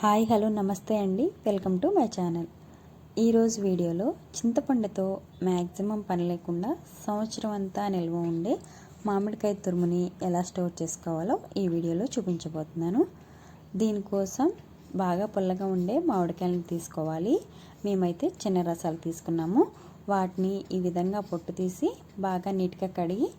Hi hello నమస్తే అండి. Welcome to my channel. ఈరోజు వీడియోలో చింతపండుతో మ్యాక్సిమం పని లేకుండా సంవత్సరం అంతా నిల్వ ఉండే మామిడికాయ తురుముని ఎలా స్టోర్ చేసుకోవాలో ఈ వీడియోలో చూపించబోతున్నాను. దీనికోసం బాగా పుల్లగా ఉండే మామిడికాయలను తీసుకోవాలి. మేమైతే చిన్న రసాలు తీసుకున్నాము. వాటిని ఈ విధంగా పొట్టు తీసి బాగా నీట్గా కడిగి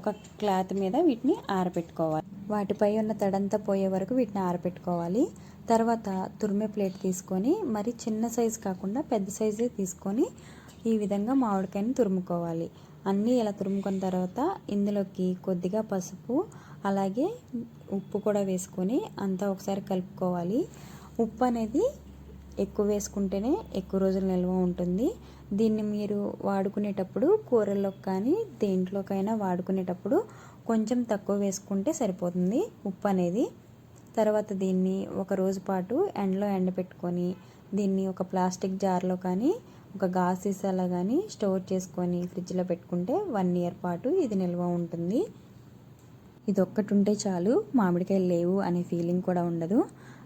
ఒక క్లాత్ మీద వీటిని ఆరబెట్టుకోవాలి వాటిపై ఉన్న తడంతా పోయే వరకు వీటిని ఆరబెట్టుకోవాలి. తర్వాత తురిమే ప్లేట్ తీసుకొని మరి చిన్న సైజు కాకుండా పెద్ద సైజే తీసుకొని ఈ విధంగా మామిడికాయని తురుముకోవాలి. అన్నీ ఇలా తురుముకున్న తర్వాత ఇందులోకి కొద్దిగా పసుపు అలాగే ఉప్పు కూడా వేసుకొని అంతా ఒకసారి కలుపుకోవాలి. ఉప్పు అనేది ఎక్కువ వేసుకుంటేనే ఎక్కువ రోజులు నిల్వ ఉంటుంది. దీన్ని మీరు వాడుకునేటప్పుడు కూరల్లో కానీ దేంట్లోకైనా వాడుకునేటప్పుడు కొంచెం తక్కువ వేసుకుంటే సరిపోతుంది ఉప్పు అనేది. తర్వాత దీన్ని ఒక రోజు పాటు ఎండలో ఎండబెట్టుకొని దీన్ని ఒక ప్లాస్టిక్ జార్లో కానీ ఒక గాజు సీసాలో కానీ స్టోర్ చేసుకొని ఫ్రిడ్జ్లో పెట్టుకుంటే వన్ ఇయర్ పాటు ఇది నిల్వ ఉంటుంది. ఇది ఒక్కటి ఉంటే చాలు మామిడికాయలు లేవు అనే ఫీలింగ్ కూడా ఉండదు.